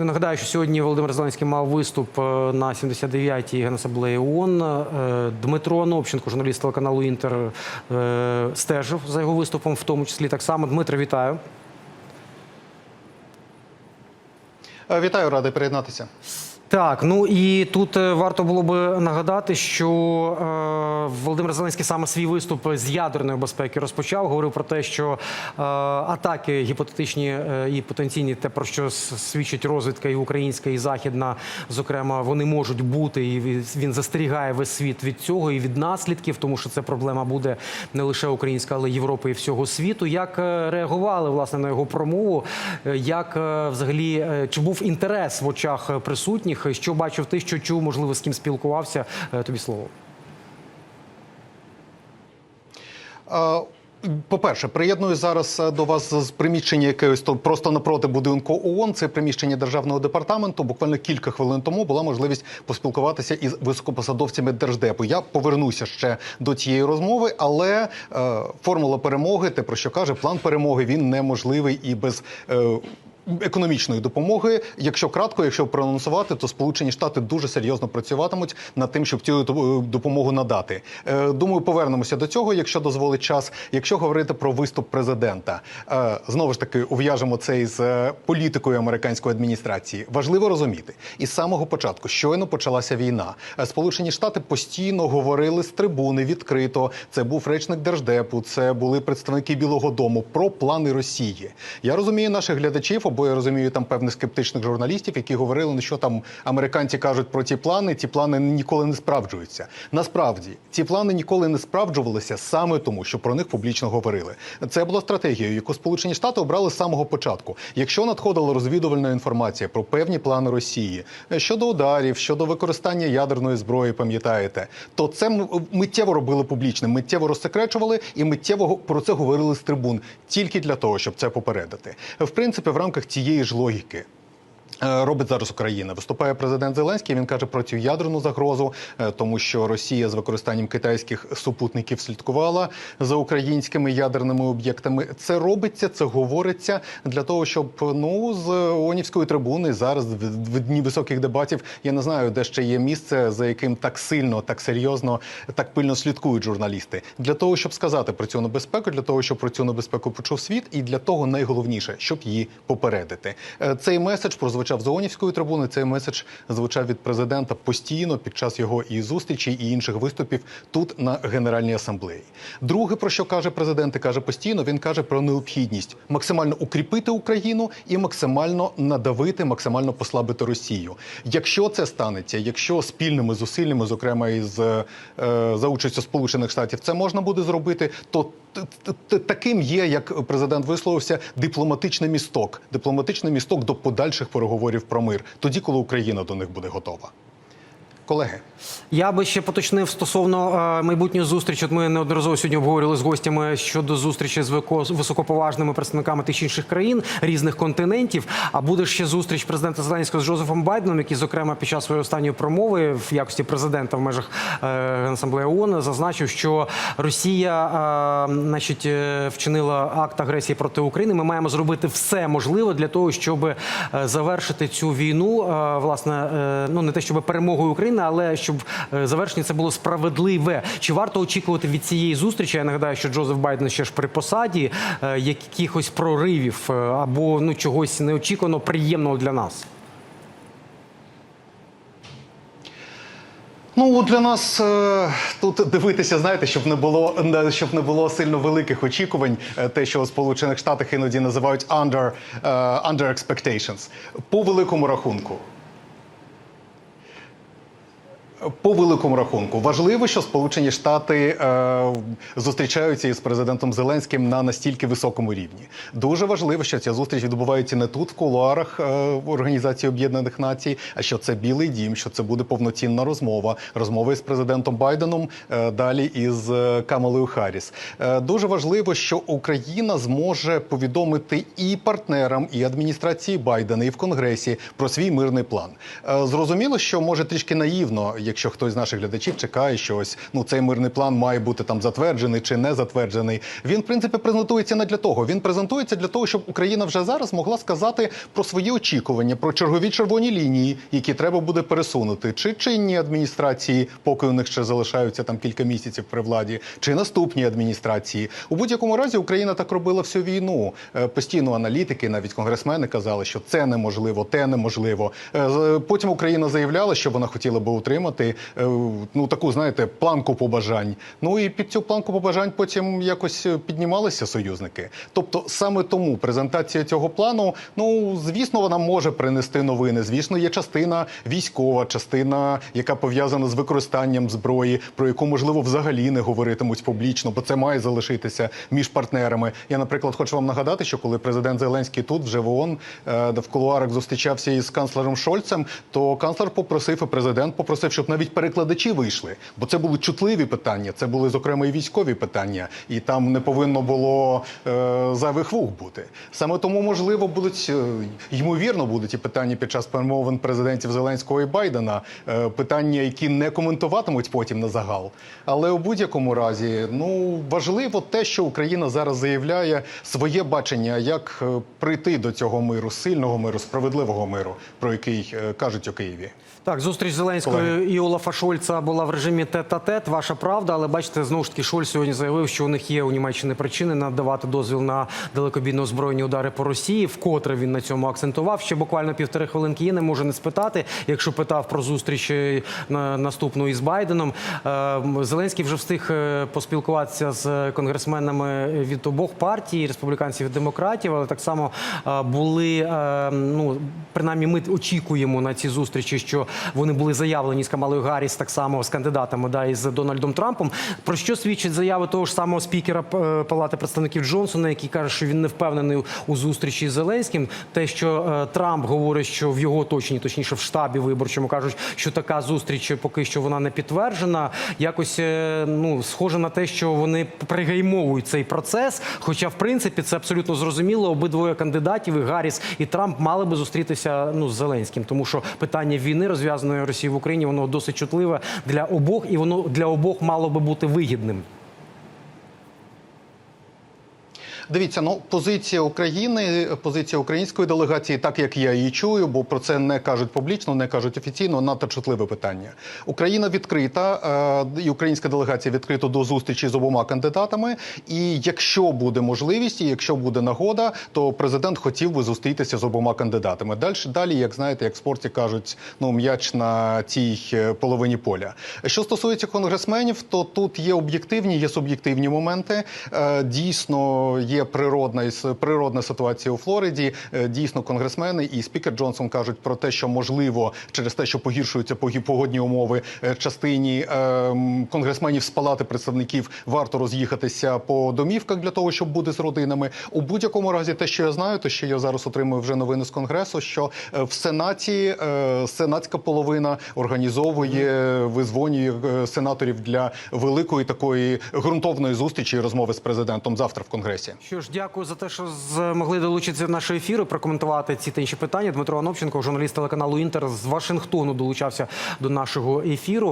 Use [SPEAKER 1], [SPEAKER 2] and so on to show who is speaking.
[SPEAKER 1] Ну, нагадаю, що сьогодні Володимир Зеленський мав виступ е, на 79-й Генасамблеї ООН. Е, Дмитро Новченко, журналіст телеканалу Інтер, е, стежив за його виступом, в тому числі так само. Дмитро, вітаю.
[SPEAKER 2] Вітаю, радий приєднатися.
[SPEAKER 1] Так, ну і тут е, варто було би нагадати, що е, Володимир Зеленський саме свій виступ з ядерної безпеки розпочав. Говорив про те, що е, атаки гіпотетичні е, і потенційні, те про що свідчить розвідка і українська, і західна, зокрема, вони можуть бути. І він- застерігає весь світ від цього і від наслідків, тому що це проблема буде не лише українська, але й Європи і всього світу. Як е, реагували власне на його промову? Е, Як взагалі чи був інтерес в очах е, присутніх? Що бачив ти, що чув, можливо, з ким спілкувався? Е, Тобі слово.
[SPEAKER 2] По-перше, приєдную зараз е, до вас з приміщення якогось то просто напроти будинку ООН. Це приміщення державного департаменту. Буквально кілька хвилин тому була можливість поспілкуватися із високопосадовцями держдепу. Я повернуся ще до цієї розмови, але е, формула перемоги, те про що каже план перемоги, він неможливий і без. Е, Економічної допомоги, якщо кратко, якщо проанонсувати, то Сполучені Штати дуже серйозно працюватимуть над тим, щоб цю е, допомогу надати. Е, Думаю, повернемося до цього, якщо дозволить час. Якщо говорити про виступ президента, е, знову ж таки ув'яжемо це із політикою американської адміністрації. Важливо розуміти, із самого початку, щойно почалася війна. Сполучені Штати постійно говорили з трибуни відкрито. Це був речник держдепу, це були представники Білого Дому про плани Росії. Я розумію наших глядачів, або я розумію там певних скептичних журналістів, які говорили, ну що там американці кажуть про ті плани. Ті плани ніколи не справджуються. Насправді ці плани ніколи не справджувалися саме тому, що про них публічно говорили. Це була стратегія, яку Сполучені Штати обрали з самого початку. Якщо надходила розвідувальна інформація про певні плани Росії щодо ударів, щодо використання ядерної зброї, пам'ятаєте, то це миттєво робили публічним, миттєво розсекречували і миттєво про це говорили з трибун тільки для того, щоб це попередити. В принципі, в рамках цієї ж логіки. Е, Робить зараз Україна. Виступає президент Зеленський. Він каже про цю ядерну загрозу, е, тому що Росія з використанням китайських супутників слідкувала за українськими ядерними об'єктами. Це робиться, це говориться для того, щоб ну з ООНівської трибуни зараз в дні високих дебатів. Я не знаю, де ще є місце, за яким так сильно, так серйозно, так пильно слідкують журналісти. Для того, щоб сказати про цю небезпеку, для того, щоб про цю небезпеку почув світ, і для того найголовніше, щоб її попередити. Е, Цей меседж прозвучав з ООНівської трибуни. Цей меседж звучав від президента постійно під час його і зустрічей, і інших виступів тут на Генеральній асамблеї. Друге, про що каже президент, і каже постійно, він каже про необхідність максимально укріпити Україну і максимально надавити, максимально послабити Росію. Якщо це станеться, якщо спільними зусиллями, зокрема із е, за участю Сполучених Штатів, це можна буде зробити, то таким є, як президент висловився, дипломатичний місток, дипломатичний місток до подальших переговорів про мир, тоді, коли Україна до них буде готова. Колеги,
[SPEAKER 1] Я би ще поточнив стосовно е, майбутньої зустрічі. От ми неодноразово сьогодні обговорювали з гостями щодо зустрічі з високоповажними представниками тих інших країн різних континентів. А буде ще зустріч президента Зеленського з Джозефом Байденом, який, зокрема, під час своєї останньої промови в якості президента в межах е, Генасамблеї ООН зазначив, що Росія, е, значить, вчинила акт агресії проти України. Ми маємо зробити все можливе для того, щоб завершити цю війну. Власне, ну не те, щоб перемогою України, але щоб е, завершення це було справедливе. Чи варто очікувати від цієї зустрічі? Я нагадаю, що Джозеф Байден ще ж при посаді е, якихось проривів е, або ну чогось неочікувано приємного для нас.
[SPEAKER 2] Ну для нас тут дивитися, знаєте, щоб не було щоб не було сильно великих очікувань. Те, що у Сполучених Штатах іноді називають under, under expectations. По великому рахунку. По великому рахунку важливо, що Сполучені Штати е, зустрічаються із президентом Зеленським на настільки високому рівні. Дуже важливо, що ця зустріч відбувається не тут, в кулуарах е, Організації Об'єднаних Націй, а що це Білий Дім, що це буде повноцінна розмова. Розмова із президентом Байденом, е, далі із е, Камалою Харріс. Е, дуже важливо, що Україна зможе повідомити і партнерам, і адміністрації Байдена, і в Конгресі про свій мирний план. Е, зрозуміло, що може трішки наївно. Якщо хтось з наших глядачів чекає, що ось ну цей мирний план має бути там затверджений чи не затверджений. Він в принципі презентується не для того. Він презентується для того, щоб Україна вже зараз могла сказати про свої очікування, про чергові червоні лінії, які треба буде пересунути, чи чинні адміністрації, поки у них ще залишаються там кілька місяців при владі, чи наступні адміністрації. У будь-якому разі Україна так робила всю війну. Е, Постійно аналітики, навіть конгресмени казали, що це неможливо, те неможливо. Е, Потім Україна заявляла, що вона хотіла би утримати е, ну таку, знаєте, планку побажань. Ну і під цю планку побажань потім якось е, піднімалися союзники. Тобто, саме тому презентація цього плану, ну звісно, вона може принести новини. Звісно, є частина військова, частина, яка пов'язана з використанням зброї, про яку можливо взагалі не говоритимуть публічно, бо це має залишитися між партнерами. Я, наприклад, хочу вам нагадати, що коли президент Зеленський тут вже в ООН е, в кулуарах зустрічався із канцлером Шольцем, то канцлер попросив і президент попросив, щоб навіть перекладачі вийшли, бо це були чутливі питання. Це були зокрема і військові питання, і там не повинно було е, зайвих вух бути. Саме тому, можливо, будуть е, ймовірно будуть і питання під час перемовин президентів Зеленського і Байдена, е, питання, які не коментуватимуть потім на загал. Але у будь-якому разі, ну важливо те, що Україна зараз заявляє своє бачення, як е, прийти до цього миру, сильного миру, справедливого миру, про який е, кажуть у Києві.
[SPEAKER 1] Так, зустріч Зеленського
[SPEAKER 2] Колеги.
[SPEAKER 1] І Олафа Шольца була в режимі тет-а-тет. Ваша правда, але бачите, знову ж таки, Шольц сьогодні заявив, що у них є у Німеччині причини надавати дозвіл на далекобійно озброєні удари по Росії. Вкотре він на цьому акцентував. Ще буквально півтори хвилинки є, не може не спитати. Якщо питав про зустріч на наступну із Байденом, Е, Зеленський вже встиг е, поспілкуватися з конгресменами від обох партій, республіканців і демократів, але так само е, були ну принаймні ми очікуємо на ці зустрічі, що вони були заявлені з Камалою Гарріс, так само з кандидатами, да, і з Дональдом Трампом. Про що свідчить заяви того ж самого спікера е, Палати представників Джонсона, який каже, що він не впевнений у зустрічі з Зеленським. Те, що е, Трамп говорить, що в його оточенні, точніше в штабі виборчому кажуть, що така зустріч поки що вона не підтверджена. Якось е, ну схоже на те, що вони пригаймовують цей процес. Хоча, в принципі, це абсолютно зрозуміло. Обидвоє кандидатів, і Гарріс і Трамп, мали би зустрітися ну з Зеленським, тому що питання війни розв'язаної Росії в Україні воно досить чутливе для обох, і воно для обох мало би бути вигідним.
[SPEAKER 2] Дивіться, ну позиція України, позиція української делегації, так як я її чую, бо про це не кажуть публічно, не кажуть офіційно. Надто чутливе питання. Україна відкрита, е, і українська делегація відкрита до зустрічі з обома кандидатами. І якщо буде можливість, і якщо буде нагода, то президент хотів би зустрітися з обома кандидатами. Далі, далі, як знаєте, як в спорті кажуть, ну м'яч на цій е, половині поля. Що стосується конгресменів, то тут є об'єктивні, є суб'єктивні моменти. Е, Дійсно, є природна і природна ситуація у Флориді. Е, Дійсно, конгресмени і спікер Джонсон кажуть про те, що можливо через те, що погіршуються погодні умови, е, частині ем, конгресменів з палати представників варто роз'їхатися по домівках для того, щоб бути з родинами. У будь-якому разі, те, що я знаю, то що я зараз отримую вже новини з конгресу, що е, в сенаті е, сенатська половина організовує, визвонює е, сенаторів для великої такої ґрунтовної зустрічі і розмови з президентом завтра в конгресі.
[SPEAKER 1] Що ж, дякую за те, що змогли долучитися до нашого ефіру, прокоментувати ці та інші питання. Дмитро Анопченко, журналіст телеканалу Інтер з Вашингтону, долучався до нашого ефіру.